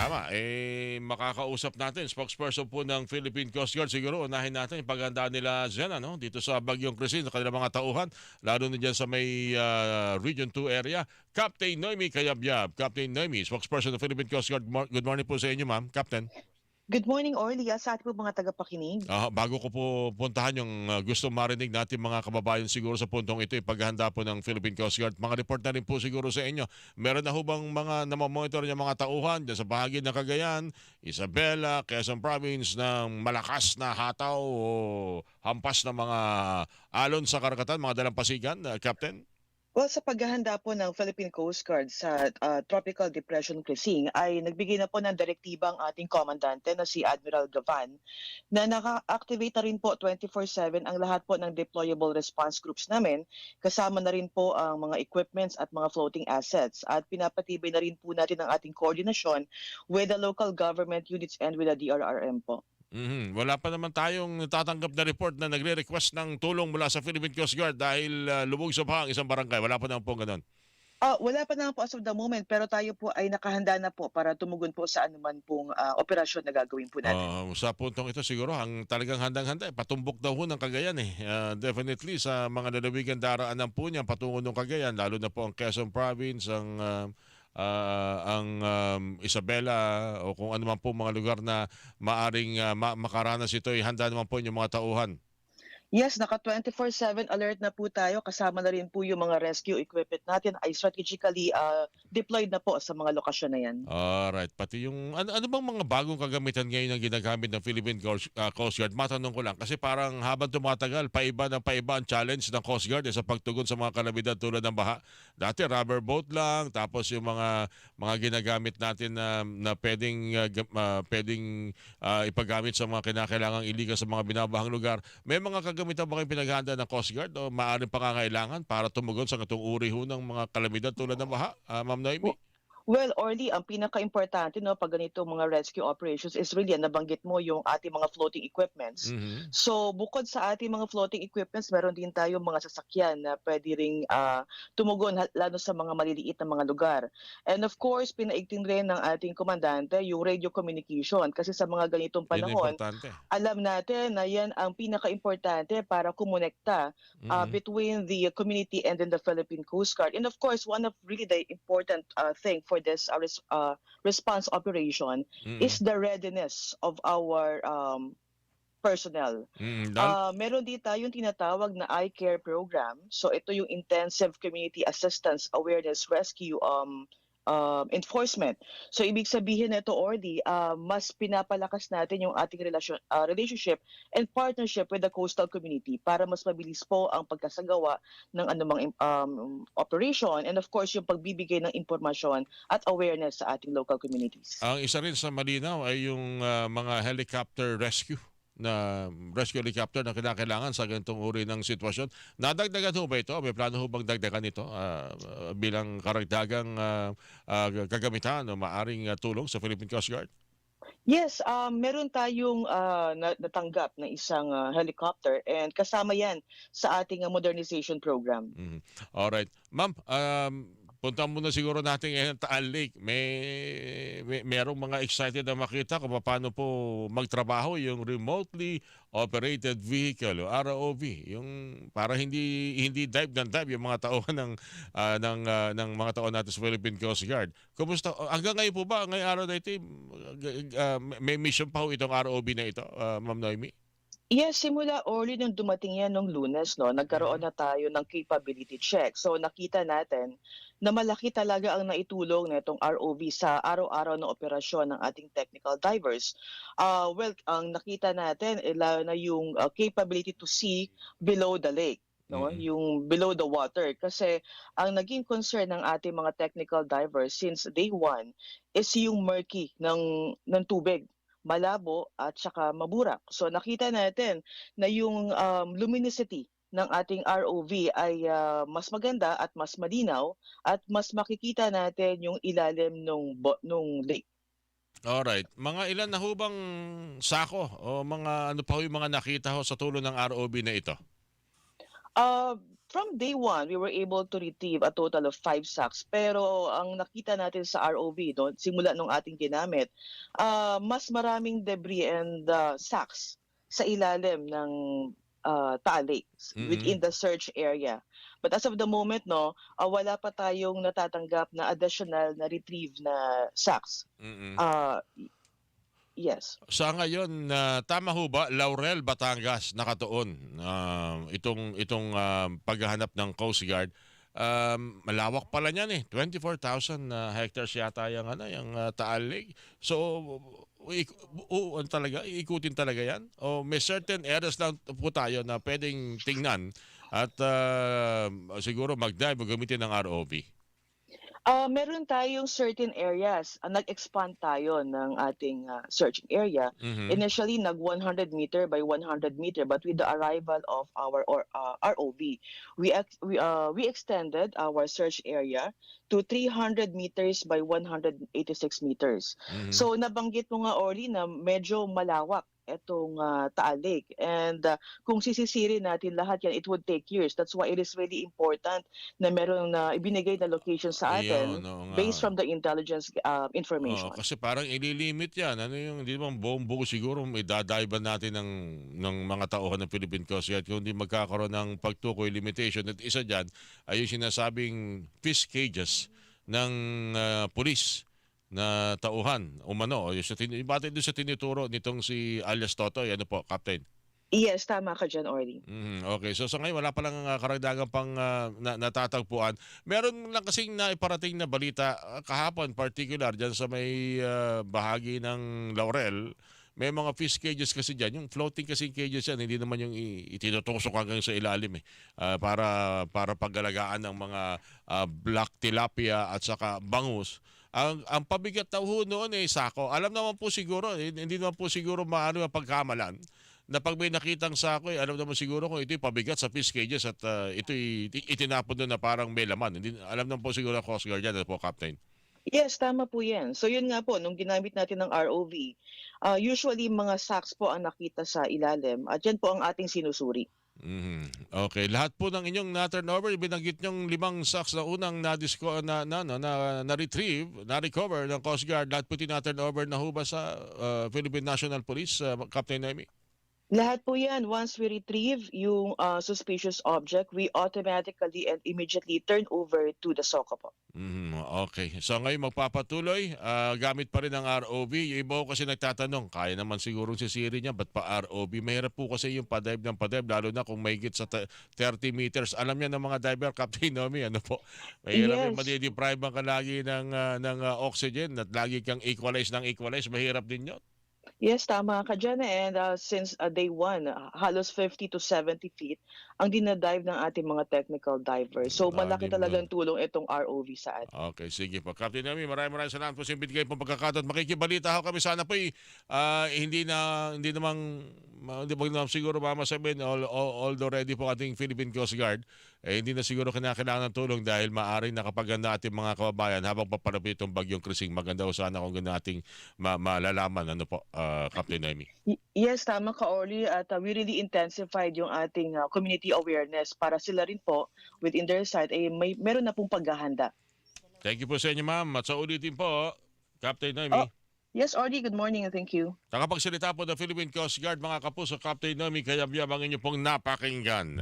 Tama. Eh, makakausap natin, spokesperson po ng Philippine Coast Guard. Siguro, unahin natin yung paghandaan nila dyan, ano, dito sa Bagyong Crisine, sa kanilang mga tauhan, lalo na dyan sa may ah, Region 2 area. Captain Noemi Kayabyab. Captain Noemi, spokesperson ng Philippine Coast Guard. Good morning po sa inyo, ma'am. Captain. Good morning, Orly. Sa ating mga tagapakinig. Ah, bago ko po puntahan yung ah, gusto marinig natin mga kababayan siguro sa puntong ito, ipaghanda po ng Philippine Coast Guard. Mga report na rin po siguro sa inyo. Meron na ho bang mga namamonitor niya mga tauhan dyan sa bahagi ng Cagayan, Isabela, Quezon Province ng malakas na hataw o hampas na mga alon sa karagatan, mga dalampasigan, ah, Captain? Well, sa paghahanda po ng Philippine Coast Guard sa uh, Tropical Depression Crising ay nagbigay na po ng direktiba ang ating komandante na si Admiral Gavan na naka-activate na rin po 24-7 ang lahat po ng deployable response groups namin kasama na rin po ang mga equipments at mga floating assets at pinapatibay na rin po natin ang ating koordinasyon with the local government units and with the DRRM po. Mhm. Wala pa naman tayong natatanggap na report na nagre-request ng tulong mula sa Philippine Coast Guard dahil ah, lubog sa baha ang isang barangay. Wala pa naman po ganun. Ah, wala pa naman po as of the moment pero tayo po ay nakahanda na po para tumugon po sa anuman pong ah, operasyon na gagawin po natin. Ah, sa puntong ito siguro ang talagang handang-handa eh, patumbok daw ho ng Cagayan eh. Ah, definitely sa mga lalawigan daraanan po niyan patungo ng Cagayan lalo na po ang Quezon Province, ang ah, ah, ang um, Isabela o kung ano man po mga lugar na maaring ah, ma- makaranas ito, eh, handa naman po yung mga tauhan. Yes, naka 24/7 alert na po tayo kasama na rin po yung mga rescue equipment natin ay strategically ah, deployed na po sa mga lokasyon na yan. Alright, pati yung ano, ano bang mga bagong kagamitan ngayon ang ginagamit ng Philippine Coast, ah, Coast Guard? Matanong ko lang kasi parang habang tumatagal, paiba ng paiba ang challenge ng Coast Guard eh, sa pagtugon sa mga kalamidad tulad ng baha. Dati rubber boat lang, tapos yung mga mga ginagamit natin na na pwedeng gam- ah, pwedeng ah, ipagamit sa mga kinakailangang iligan sa mga binabahang lugar. May mga kagamitan ba kayong pinaghanda ng Coast Guard o maaaring pangangailangan para tumugon sa katong uri ng mga kalamidad tulad ng baha, Ah, Ma'am Noemi? Well, Orly, ang pinaka-importante no pag ganito mga rescue operations is really nabanggit mo yung ating mga floating equipments. Mhm. So, bukod sa ating mga floating equipments, meron din tayo mga sasakyan na pwede ring ah, tumugon lalo sa mga maliliit na mga lugar. And of course, pinaigting rin ng ating komandante yung radio communication kasi sa mga ganitong panahon, alam natin na yan ang pinaka-importante para kumonekta uh, Mhm. between the community and then the Philippine Coast Guard. And of course, one of really the important uh, thing for this uh, res- uh, response operation Mhm. is the readiness of our um, personnel. Mm, Uh, meron din tayong tinatawag na eye care program. So ito yung intensive community assistance awareness rescue um um, enforcement. So ibig sabihin nito Orly, uh, mas pinapalakas natin yung ating relasyon, uh, relationship and partnership with the coastal community para mas mabilis po ang pagkasagawa ng anumang um, operation and of course yung pagbibigay ng impormasyon at awareness sa ating local communities. Ang isa rin sa malinaw ay yung ah, mga helicopter rescue na rescue helicopter na kinakailangan sa ganitong uri ng sitwasyon. Nadagdagan ho ba ito? May plano ho bang dagdagan ito ah, bilang karagdagang ah, ah, kagamitan o maaring ah, tulong sa Philippine Coast Guard? Yes, um, meron tayong na- natanggap na isang ah, helicopter and kasama yan sa ating ah, modernization program. Mhm. Alright. Ma'am, um, punta muna siguro natin ngayon Taal Lake. May, may merong mga excited na makita kung paano po magtrabaho yung remotely operated vehicle o ROV. Yung para hindi hindi dive ng dive yung mga tauhan ng ah, ng ah, ng mga tao natin sa Philippine Coast Guard. Kumusta hanggang ngayon po ba ngayong araw na ito ah, may mission pa ho itong ROV na ito, ah, Ma'am Noemi? Yes, simula early nung dumating yan nung lunes, no, nagkaroon na tayo ng capability check. So nakita natin na malaki talaga ang naitulong nitong ROV sa araw-araw na operasyon ng ating technical divers. Uh, well, ang nakita natin, eh, lalo na yung uh, capability to see below the lake. No, Mhm. yung below the water kasi ang naging concern ng ating mga technical divers since day one is yung murky ng ng tubig malabo at saka maburak. So nakita natin na yung um, luminosity ng ating ROV ay ah, mas maganda at mas malinaw at mas makikita natin yung ilalim nung nung lake. Alright. Mga ilan na ho bang sako o mga ano pa ho yung mga nakita ho sa tulong ng ROB na ito? Uh, from day one, we were able to retrieve a total of five sacks. Pero ang nakita natin sa ROV, no, simula nung ating ginamit, ah, mas maraming debris and ah, sacks sa ilalim ng uh, Lake Mhm. within the search area. But as of the moment, no, ah, wala pa tayong natatanggap na additional na retrieve na sacks. Mm-mm. Ah, y- yes. Sa ngayon, na tama ho ba, Laurel, Batangas, nakatuon um, itong, itong um, paghahanap ng Coast Guard. Um, malawak pala niyan eh. 24,000 na hectares yata yung, ano, yung uh, Taal Lake. So, ik- o, ano talaga, iikutin talaga yan? O may certain areas lang po tayo na pwedeng tingnan at uh, siguro mag-dive o gamitin ng ROV. Ah, meron tayong certain areas. Ah, nag-expand tayo ng ating ah, searching area. Mhm. Initially, nag 100 meter by 100 meter, but with the arrival of our or, uh, ROV, we ex- we uh, we extended our search area to 300 meters by 186 meters. Mhm. So nabanggit mo nga Ori na medyo malawak itong uh, Taal Lake. And uh, kung sisisirin natin lahat yan, it would take years. That's why it is really important na meron na ibinigay na location sa atin Ayun, nga. based from the intelligence uh, information. Oo, kasi parang ililimit yan. Ano yung, hindi naman buong buo siguro may dadaiban natin ng, ng mga tauhan ng Philippine Coast Guard kung hindi magkakaroon ng pagtukoy limitation. At isa dyan ay yung sinasabing fish cages ng ah, pulis na tauhan umano yung sa tin- batid doon sa tinuturo nitong si alias Totoy ano po captain Yes, tama ka dyan, Ori. Mhm, okay so sa ngayon wala pa lang uh, karagdagan pang ah, na, natatagpuan meron lang kasing naiparating na balita ah, kahapon particular dyan sa may ah, bahagi ng Laurel may mga fish cages kasi dyan. Yung floating kasi cages yan, hindi naman yung itinutusok hanggang sa ilalim eh. Ah, para, para paggalagaan ng mga ah, black tilapia at saka bangus. Ang, ang pabigat daw ho noon eh, sako. Alam naman po siguro, eh, hindi naman po siguro maano ang pagkamalan na pag may nakitang sako, eh, alam naman siguro kung ito'y pabigat sa fish cages at ah, ito'y iti- itinapon doon na parang may laman. Hindi, alam naman po siguro ang Coast Guard yan, po, Captain. Yes, tama po yan. So yun nga po, nung ginamit natin ng ROV, uh, usually mga sacks po ang nakita sa ilalim at yan po ang ating sinusuri. Mhm. Okay, lahat po ng inyong na-turnover, binanggit niyong limang sacks na unang na-disco, na, na, na, na, na-retrieve, na-recover ng Coast Guard, lahat po tina-turnover na ho sa uh, Philippine National Police, uh, Captain Noemi? Lahat po yan, once we retrieve yung uh, suspicious object, we automatically and immediately turn over to the SOCO po. Mhm, Okay. So ngayon magpapatuloy, ah, gamit pa rin ang ROV. Yung iba ko kasi nagtatanong, kaya naman siguro sisiri niya, ba't pa ROV? Mahirap po kasi yung padive ng padive, lalo na kung may sa ta- 30 meters. Alam niya ng mga diver, Captain Nomi, ano po? Mahirap yung Yes. madideprive ka lagi ng, ah, ng ah, oxygen at lagi kang equalize ng equalize. Mahirap din yun. Yes, tama ka dyan. And uh, since uh, day one, uh, halos 50 to 70 feet ang dinadive ng ating mga technical divers. So malaki talagang tulong itong ROV sa atin. Okay, sige po. Captain Nomi, maraming maraming salamat po sa binigay pong pagkakataon. Makikibalita ho kami sana po eh, ah, hindi na hindi namang ma- hindi naman siguro mama sabihin all, all, although ready po ating Philippine Coast Guard eh, hindi na siguro kinakailangan ng tulong dahil maaaring nakapaganda ating mga kababayan habang papalapit itong bagyong krising. Maganda ho sana kung ganun ating ma- malalaman. Ano po, ah, Captain Noemi? Yes, tama ka, Orly. At uh, we really intensified yung ating uh, community awareness para sila rin po within their side, eh, may, meron na pong paghahanda. Thank you po sa inyo ma'am. At sa ulitin po, Captain Noemi. Oh. Yes, Orly, good morning and thank you. Nakapagsalita po ng Philippine Coast Guard, mga kapuso, Captain Noemi, kaya biyabang inyo pong napakinggan.